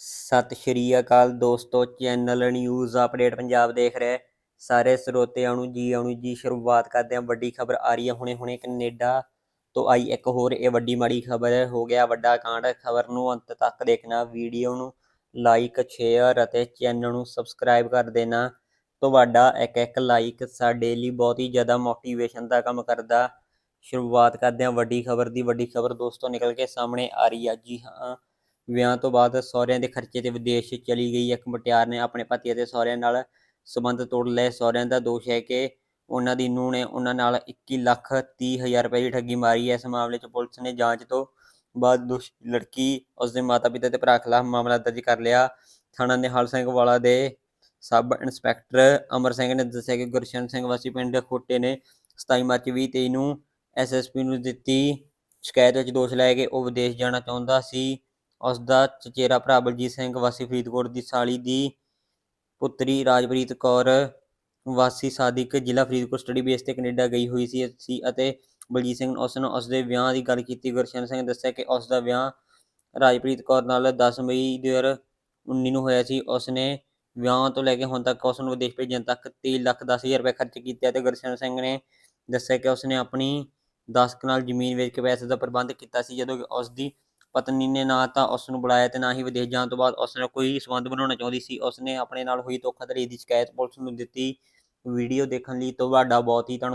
ਸਤਿ ਸ਼੍ਰੀ ਅਕਾਲ ਦੋਸਤੋ, channel news update Punjab ਦੇਖ ਰਹੇ ਸਾਰੇ ਸਰੋਤਿਆਂ ਨੂੰ ਜੀ ਆਉਣ ਜੀ ਸ਼ੁਰੂਆਤ ਕਰਦੇ ਹਾਂ। ਵੱਡੀ ਖਬਰ ਆ ਰਹੀ ਹੈ ਹੁਣੇ ਹੁਣੇ ਕੈਨੇਡਾ ਤੋਂ ਆਈ ਇੱਕ ਹੋਰ, ਇਹ ਵੱਡੀ ਮਾੜੀ ਖਬਰ ਹੋ। ਗਿਆ ਵੱਡਾ ਕਾਂਡ। ਖਬਰ ਨੂੰ ਅੰਤ ਤੱਕ ਦੇਖਣਾ। ਵੀਡੀਓ ਨੂੰ ਲਾਈਕ ਸ਼ੇਅਰ ਅਤੇ ਚੈਨਲ ਨੂੰ ਸਬਸਕ੍ਰਾਈਬ ਕਰ ਦੇਣਾ। ਤੁਹਾਡਾ ਇੱਕ ਇੱਕ ਲਾਈਕ ਸਾਡੇ ਲਈ ਬਹੁਤ ਹੀ ਜ਼ਿਆਦਾ ਮੋਟੀਵੇਸ਼ਨ ਦਾ ਕੰਮ ਕਰਦਾ। ਸ਼ੁਰੂਆਤ ਕਰਦੇ ਹਾਂ। ਵੱਡੀ ਖਬਰ ਦੀ ਵੱਡੀ ਖਬਰ ਦੋਸਤੋ ਨਿਕਲ ਕੇ ਸਾਹਮਣੇ ਆ ਰਹੀ ਹੈ। ਜੀ ਹਾਂ ਵਿਆਹ ਤੋਂ ਬਾਅਦ ਸਹੁਰਿਆਂ ਦੇ ਖਰਚੇ ਤੇ ਵਿਦੇਸ਼ ਚਲੀ ਗਈ। ਇੱਕ ਮੁਟਿਆਰ ਨੇ ਆਪਣੇ ਪਤੀ ਅਤੇ ਸਹੁਰਿਆਂ ਨਾਲ ਸਬੰਧ ਤੋੜ ਲਏ। ਸਹੁਰਿਆਂ ਦਾ ਦੋਸ਼ ਹੈ ਕਿ ਉਹਨਾਂ ਦੀ ਨੂੰਹ ਨੇ ਉਹਨਾਂ ਨਾਲ 21 ਲੱਖ 30 ਹਜ਼ਾਰ ਰੁਪਏ ਦੀ ਠੱਗੀ ਮਾਰੀ ਹੈ। ਇਸ ਮਾਮਲੇ 'ਚ ਪੁਲਿਸ ਨੇ ਜਾਂਚ ਤੋਂ ਬਾਅਦ ਦੋਸ਼ੀ, ਲੜਕੀ ਉਸਦੇ ਮਾਤਾ-ਪਿਤਾ ਤੇ ਭਰਾ ਖਿਲਾਫ ਮਾਮਲਾ ਦਰਜ ਕਰ ਲਿਆ। ਥਾਣਾ ਨਿਹਾਲ ਸਿੰਘ ਵਾਲਾ ਦੇ ਸਬ ਇੰਸਪੈਕਟਰ ਅਮਰ ਸਿੰਘ ਨੇ ਦੱਸਿਆ ਕਿ ਗੁਰਸ਼ਨ ਸਿੰਘ ਵਾਸੀ ਪਿੰਡ ਖੋਟੇ ਨੇ 27 ਮਾਰਚ 2023 ਨੂੰ ਐਸਐਸਪੀ ਨੂੰ ਦਿੱਤੀ ਸ਼ਿਕਾਇਤ ਵਿੱਚ ਦੋਸ਼ ਲਾਇਆ ਕਿ ਉਹ ਵਿਦੇਸ਼ ਜਾਣਾ ਚਾਹੁੰਦਾ ਸੀ। ਉਸ ਦਾ ਚਚੇਰਾ ਭਰਾ ਬਲਜੀਤ ਸਿੰਘ ਵਾਸੀ ਫਰੀਦਕੋਟ ਦੀ ਸਾਲੀ ਦੀ ਪੁੱਤਰੀ ਰਾਜਪ੍ਰੀਤ ਕੌਰ ਵਾਸੀ ਸਾਦਿਕ ਜ਼ਿਲ੍ਹਾ ਫਰੀਦਕੋਟ ਸਟੱਡੀ ਬੇਸ ਤੇ ਕੈਨੇਡਾ ਗਈ ਹੋਈ ਸੀ ਸੀ ਅਤੇ ਬਲਜੀਤ ਸਿੰਘ ਨੇ ਉਸ ਨੂੰ ਉਸ ਦੇ ਵਿਆਹ ਦੀ ਗੱਲ ਕੀਤੀ। ਗੁਰਸ਼ਨ ਸਿੰਘ ਨੇ ਦੱਸਿਆ ਕਿ ਉਸ ਦਾ ਵਿਆਹ ਰਾਜਪ੍ਰੀਤ ਕੌਰ ਨਾਲ 10 ਮਈ 2019 ਨੂੰ ਹੋਇਆ ਸੀ। ਉਸ ਨੇ ਵਿਆਹ ਤੋਂ ਲੈ ਕੇ ਹੁਣ ਤੱਕ ਉਸ ਨੂੰ ਵਿਦੇਸ਼ ਭੇਜਣ ਤੱਕ 3 ਲੱਖ 10 ਹਜ਼ਾਰ ਰੁਪਏ ਖਰਚ ਕੀਤੇ ਅਤੇ ਗੁਰਸ਼ਨ ਸਿੰਘ ਨੇ ਦੱਸਿਆ ਕਿ ਉਸ ਨੇ ਆਪਣੀ 10 ਕਨਾਲ ਜ਼ਮੀਨ ਵੇਚ ਕੇ ਪੈਸੇ ਦਾ ਪ੍ਰਬੰਧ ਕੀਤਾ ਸੀ, ਜਦੋਂ ਉਸ ਦੀ ਪਤਨੀ ਨੇ ਨਾ ਤਾਂ ਉਸ ਨੂੰ ਬੁਲਾਇਆ ਤੇ ਨਾ ਹੀ ਵਿਦੇਸ਼ ਜਾਣ ਤੋਂ ਬਾਅਦ ਉਸ ਨਾਲ ਕੋਈ ਸੰਬੰਧ ਬਣਾਉਣਾ ਚਾਹੁੰਦੀ ਸੀ। ਉਸ ਨੇ ਆਪਣੇ ਨਾਲ ਹੋਈ ਧੋਖਾਧੜੀ ਦੀ ਸ਼ਿਕਾਇਤ ਪੁਲਿਸ ਨੂੰ ਦਿੱਤੀ। ਵੀਡੀਓ ਦੇਖਣ ਲਈ ਤੁਹਾਡਾ ਬਹੁਤ ਹੀ ਧੰਨ